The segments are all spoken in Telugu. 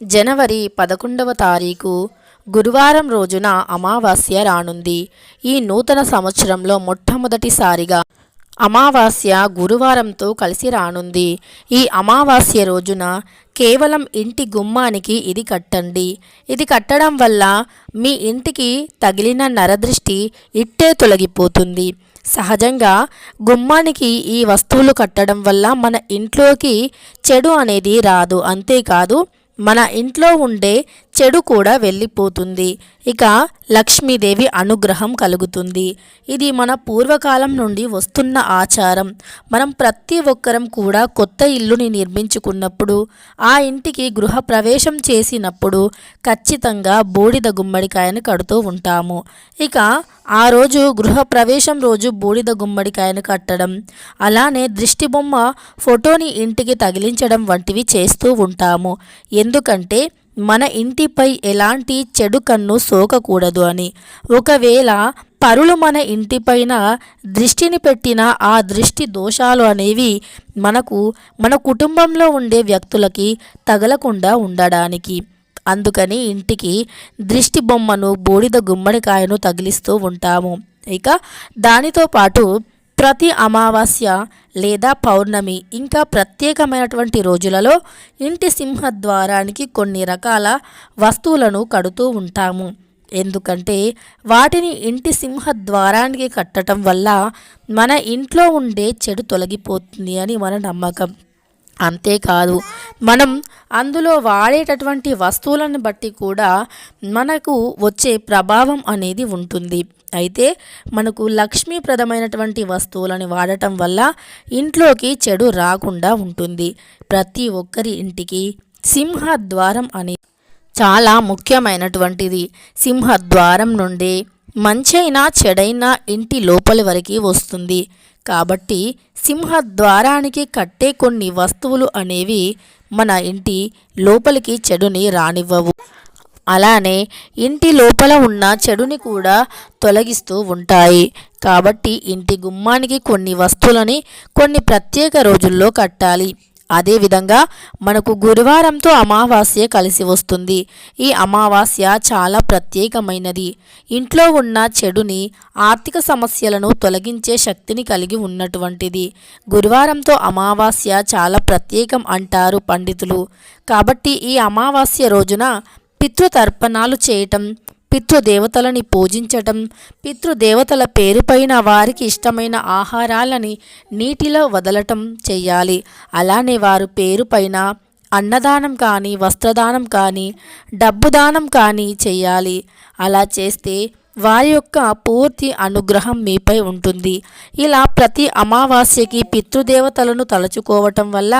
జనవరి పదకొండవ తారీఖు గురువారం రోజున అమావాస్య రానుంది. ఈ నూతన సంవత్సరంలో మొట్టమొదటిసారిగా అమావాస్య గురువారంతో కలిసి రానుంది. ఈ అమావాస్య రోజున కేవలం ఇంటి గుమ్మానికి ఇది కట్టండి. ఇది కట్టడం వల్ల మీ ఇంటికి తగిలిన నరదృష్టి ఇట్టే తొలగిపోతుంది. సహజంగా గుమ్మానికి ఈ వస్తువులు కట్టడం వల్ల మన ఇంట్లోకి చెడు అనేది రాదు. అంతేకాదు మన ఇంట్లో ఉండే చెడు కూడా వెళ్ళిపోతుంది. ఇక లక్ష్మీదేవి అనుగ్రహం కలుగుతుంది. ఇది మన పూర్వకాలం నుండి వస్తున్న ఆచారం. మనం ప్రతి ఒక్కరం కూడా కొత్త ఇల్లుని నిర్మించుకున్నప్పుడు ఆ ఇంటికి గృహ ప్రవేశం చేసినప్పుడు ఖచ్చితంగా బూడిద గుమ్మడికాయను కడుతూ ఉంటాము. ఇక ఆ రోజు గృహ ప్రవేశం రోజు బూడిద గుమ్మడికాయను కట్టడం అలానే దృష్టి బొమ్మ ఫోటోని ఇంటికి తగిలించడం వంటివి చేస్తూ ఉంటాము. ఎందుకంటే మన ఇంటిపై ఎలాంటి చెడు కన్ను సోకకూడదు అని. ఒకవేళ పరులు మన ఇంటిపైన దృష్టిని పెట్టిన ఆ దృష్టి దోషాలు అనేవి మనకు మన కుటుంబంలో ఉండే వ్యక్తులకి తగలకుండా ఉండడానికి. అందుకని ఇంటికి దృష్టి బొమ్మను బూడిద గుమ్మడికాయను తగిలిస్తూ ఉంటాము. ఇక దానితో పాటు ప్రతి అమావాస్య లేదా పౌర్ణమి ఇంకా ప్రత్యేకమైనటువంటి రోజులలో ఇంటి సింహద్వారానికి కొన్ని రకాల వస్తువులను కడుతూ ఉంటాము. ఎందుకంటే వాటిని ఇంటి సింహద్వారానికి కట్టడం వల్ల మన ఇంట్లో ఉండే చెడు తొలగిపోతుంది అని మన నమ్మకం. అంతేకాదు మనం అందులో వాడేటటువంటి వస్తువులను బట్టి కూడా మనకు వచ్చే ప్రభావం అనేది ఉంటుంది. అయితే మనకు లక్ష్మీప్రదమైనటువంటి వస్తువులను వాడటం వల్ల ఇంట్లోకి చెడు రాకుండా ఉంటుంది. ప్రతి ఒక్కరి ఇంటికి సింహద్వారం అనే చాలా ముఖ్యమైనటువంటిది. సింహద్వారం నుండి మంచైనా చెడైనా ఇంటి లోపలి వరకు వస్తుంది. కాబట్టి సింహద్వారానికి కట్టే కొన్ని వస్తువులు అనేవి మన ఇంటి లోపలికి చెడుని రానివ్వవు. అలానే ఇంటి లోపల ఉన్న చెడుని కూడా తొలగిస్తూ ఉంటాయి. కాబట్టి ఇంటి గుమ్మానికి కొన్ని వస్తువులని కొన్ని ప్రత్యేక రోజుల్లో కట్టాలి. అదేవిధంగా మనకు గురువారంతో అమావాస్య కలిసి వస్తుంది. ఈ అమావాస్య చాలా ప్రత్యేకమైనది. ఇంట్లో ఉన్న చెడుని ఆర్థిక సమస్యలను తొలగించే శక్తిని కలిగి ఉన్నటువంటిది. గురువారంతో అమావాస్య చాలా ప్రత్యేకం అంటారు పండితులు. కాబట్టి ఈ అమావాస్య రోజున పితృతర్పణాలు చేయటం పితృదేవతలని పూజించటం పితృదేవతల పేరుపైన వారికి ఇష్టమైన ఆహారాలని నీటిలో వదలటం చెయ్యాలి. అలానే వారు పేరుపైన అన్నదానం కానీ వస్త్రదానం కానీ డబ్బు దానం కానీ చేయాలి అలా చేస్తే వారి యొక్క పూర్తి అనుగ్రహం మీపై ఉంటుంది. ఇలా ప్రతి అమావాస్యకి పితృదేవతలను తలుచుకోవటం వల్ల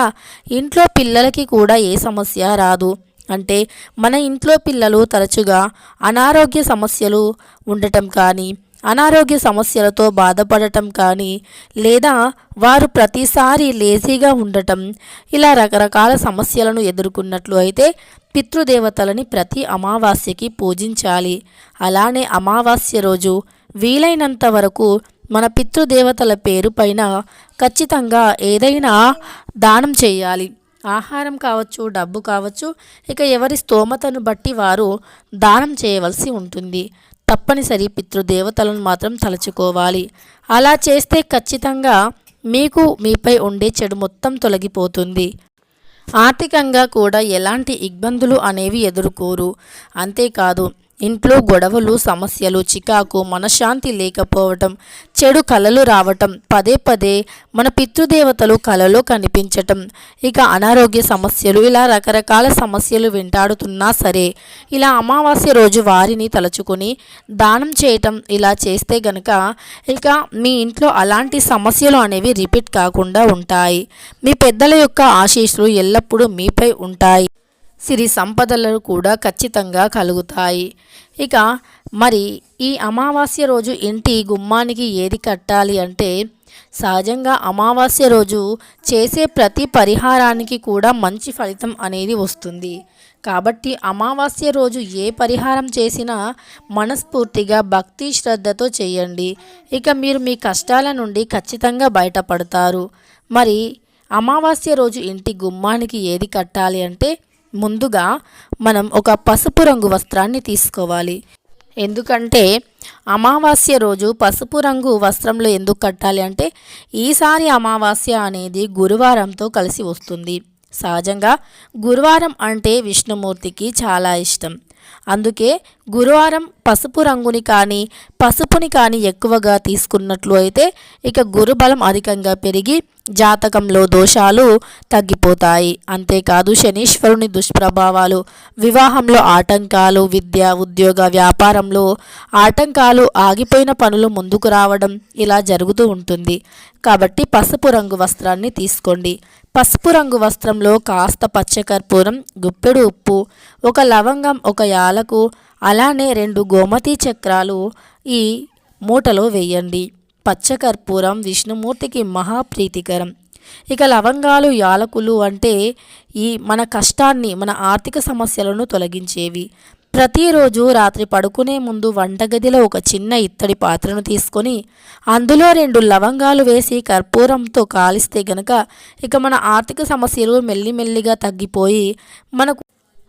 ఇంట్లో పిల్లలకి కూడా ఏ సమస్య రాదు. అంటే మన ఇంట్లో పిల్లలు తరచుగా అనారోగ్య సమస్యలు ఉండటం కానీ అనారోగ్య సమస్యలతో బాధపడటం కానీ లేదా వారు ప్రతిసారి లేజీగా ఉండటం ఇలా రకరకాల సమస్యలను ఎదుర్కొన్నట్లు అయితే పితృదేవతలని ప్రతి అమావాస్యకి పూజించాలి. అలానే అమావాస్య రోజు వీలైనంత వరకు మన పితృదేవతల పేరు పైన ఖచ్చితంగా ఏదైనా దానం చేయాలి. ఆహారం కావచ్చు డబ్బు కావచ్చు ఇక ఎవరి స్తోమతను బట్టి వారు దానం చేయవలసి ఉంటుంది. తప్పనిసరి పితృదేవతలను మాత్రం తలుచుకోవాలి. అలా చేస్తే ఖచ్చితంగా మీకు మీపై ఉండే చెడు మొత్తం తొలగిపోతుంది. ఆర్థికంగా కూడా ఎలాంటి ఇబ్బందులు అనేవి ఎదుర్కోరు. అంతేకాదు ఇంట్లో గొడవలు సమస్యలు చికాకు మనశ్శాంతి లేకపోవటం చెడు కలలు రావటం పదే పదే మన పితృదేవతలు కలలో కనిపించటం ఇక అనారోగ్య సమస్యలు ఇలా రకరకాల సమస్యలు వెంటాడుతున్నా సరే ఇలా అమావాస్య రోజు వారిని తలుచుకొని దానం చేయటం ఇలా చేస్తే గనక ఇక మీ ఇంట్లో అలాంటి సమస్యలు అనేవి రిపీట్ కాకుండా ఉంటాయి. మీ పెద్దల యొక్క ఆశీస్సులు ఎల్లప్పుడూ మీపై ఉంటాయి. సిరి సంపదలు కూడా ఖచ్చితంగా కలుగుతాయి. ఇక మరి ఈ అమావాస్య రోజు ఇంటి గుమ్మానికి ఏది కట్టాలి అంటే సహజంగా అమావాస్య రోజు చేసే ప్రతి పరిహారానికి కూడా మంచి ఫలితం అనేది వస్తుంది. కాబట్టి అమావాస్య రోజు ఏ పరిహారం చేసినా మనస్ఫూర్తిగా భక్తి శ్రద్ధతో చేయండి. ఇక మీరు మీ కష్టాల నుండి ఖచ్చితంగా బయటపడతారు. మరి అమావాస్య రోజు ఇంటి గుమ్మానికి ఏది కట్టాలి అంటే ముందుగా మనం ఒక పసుపు రంగు వస్త్రాన్ని తీసుకోవాలి. ఎందుకంటే అమావాస్య రోజు పసుపు రంగు వస్త్రంలో ఎందుకు కట్టాలి అంటే ఈసారి అమావాస్య అనేది గురువారంతో కలిసి వస్తుంది. సహజంగా గురువారం అంటే విష్ణుమూర్తికి చాలా ఇష్టం. అందుకే గురువారం పసుపు రంగుని కానీ పసుపుని కానీ ఎక్కువగా తీసుకున్నట్లు అయితే ఇక గురుబలం అధికంగా పెరిగి జాతకంలో దోషాలు తగ్గిపోతాయి. అంతేకాదు శనీశ్వరుని దుష్ప్రభావాలు వివాహంలో ఆటంకాలు విద్య ఉద్యోగ వ్యాపారంలో ఆటంకాలు ఆగిపోయిన పనులు ముందుకు రావడం ఇలా జరుగుతూ ఉంటుంది. కాబట్టి పసుపు రంగు వస్త్రాన్ని తీసుకోండి. పసుపు రంగు వస్త్రంలో కాస్త పచ్చకర్పూరం గుప్పెడు ఉప్పు ఒక లవంగం ఒక యాలకు అలానే రెండు గోమతి చక్రాలు ఈ మూటలో వేయండి. పచ్చకర్పూరం విష్ణుమూర్తికి మహాప్రీతికరం. ఇక లవంగాలు యాలకులు అంటే ఈ మన కష్టాన్ని మన ఆర్థిక సమస్యలను తొలగించేవి. ప్రతిరోజు రాత్రి పడుకునే ముందు వంటగదిలో ఒక చిన్న ఇత్తడి పాత్రను తీసుకొని అందులో రెండు లవంగాలు వేసి కర్పూరంతో కాలిస్తే గనక ఇక మన ఆర్థిక సమస్యలు మెల్లిమెల్లిగా తగ్గిపోయి మనకు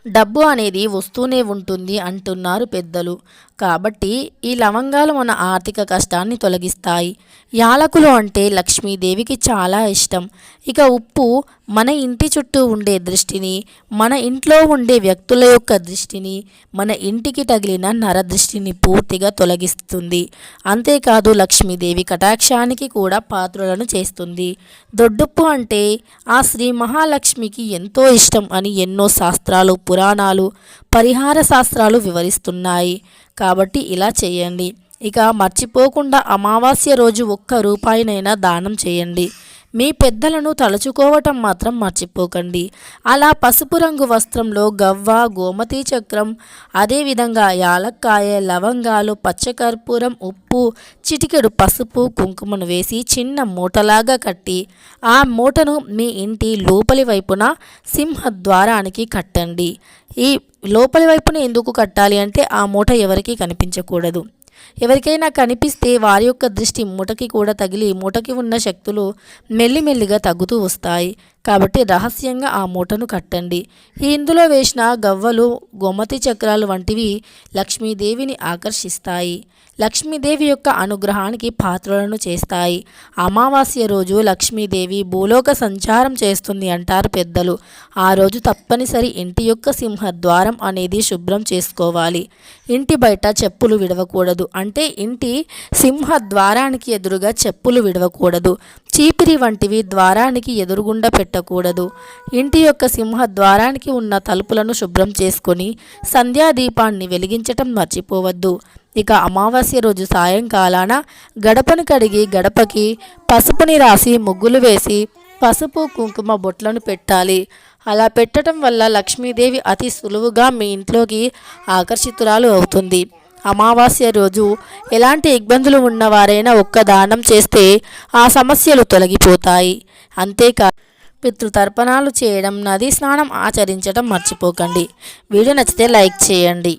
డబ్బు అనేది వస్తూనే ఉంటుంది అంటున్నారు పెద్దలు. కాబట్టి ఈ లవంగాలు మన ఆర్థిక కష్టాన్ని తొలగిస్తాయి. యాలకులు అంటే లక్ష్మీదేవికి చాలా ఇష్టం. ఇక ఉప్పు మన ఇంటి చుట్టూ ఉండే దృష్టిని మన ఇంట్లో ఉండే వ్యక్తుల యొక్క దృష్టిని మన ఇంటికి తగిలిన నర దృష్టిని పూర్తిగా తొలగిస్తుంది. అంతేకాదు లక్ష్మీదేవి కటాక్షానికి కూడా పాత్రలను చేస్తుంది. దొడ్డుప్పు అంటే ఆ శ్రీ మహాలక్ష్మికి ఎంతో ఇష్టం అని ఎన్నో శాస్త్రాలు పురాణాలు పరిహార శాస్త్రాలు వివరిస్తున్నాయి. కాబట్టి ఇలా చేయండి. ఇక మర్చిపోకుండా అమావాస్య రోజు ఒక్క రూపాయినైనా దానం చేయండి. మీ పెద్దలను తలుచుకోవటం మాత్రం మర్చిపోకండి. అలా పసుపు రంగు వస్త్రంలో గవ్వ గోమతి చక్రం అదేవిధంగా యాలక్కాయ లవంగాలు పచ్చకర్పూరం ఉప్పు చిటికెడు పసుపు కుంకుమను వేసి చిన్న మూటలాగా కట్టి ఆ మూటను మీ ఇంటి లోపలి వైపున సింహద్వారానికి కట్టండి. ఈ లోపలి వైపున ఎందుకు కట్టాలి అంటే ఆ మూట ఎవరికీ కనిపించకూడదు. ఎవరికైనా కనిపిస్తే వారి యొక్క దృష్టి మూటకి కూడా తగిలి మూటకి ఉన్న శక్తులు మెల్లిమెల్లిగా తగ్గుతూ వస్తాయి. కాబట్టి రహస్యంగా ఆ మూటను కట్టండి. ఇందులో వేసిన గవ్వలు గోమతి చక్రాలు వంటివి లక్ష్మీదేవిని ఆకర్షిస్తాయి. లక్ష్మీదేవి యొక్క అనుగ్రహానికి పాత్రలను చేస్తాయి. అమావాస్య రోజు లక్ష్మీదేవి భూలోక సంచారం చేస్తుంది అంటారు పెద్దలు. ఆ రోజు తప్పనిసరి ఇంటి యొక్క సింహద్వారం అనేది శుభ్రం చేసుకోవాలి. ఇంటి బయట చెప్పులు విడవకూడదు. అంటే ఇంటి సింహద్వారానికి ఎదురుగా చెప్పులు విడవకూడదు. చీపిరి వంటివి ద్వారానికి ఎదురుగుండా పెట్టకూడదు. ఇంటి యొక్క సింహ ద్వారానికి ఉన్న తలుపులను శుభ్రం చేసుకొని సంధ్యాదీపాన్ని వెలిగించటం మర్చిపోవద్దు. ఇక అమావాస్య రోజు సాయంకాలాన గడపను కడిగి గడపకి పసుపుని రాసి ముగ్గులు వేసి పసుపు కుంకుమ బొట్లను పెట్టాలి. అలా పెట్టడం వల్ల లక్ష్మీదేవి అతి సులువుగా మీ ఇంట్లోకి ఆకర్షితురాలు అవుతుంది. అమావాస్య రోజు ఎలాంటి ఇబ్బందులు ఉన్నవారైనా ఒక్క దానం చేస్తే ఆ సమస్యలు తొలగిపోతాయి. అంతేకా పితృతర్పణాలు చేయడం నదీ స్నానం ఆచరించడం మర్చిపోకండి. వీడియో నచ్చితే లైక్ చేయండి.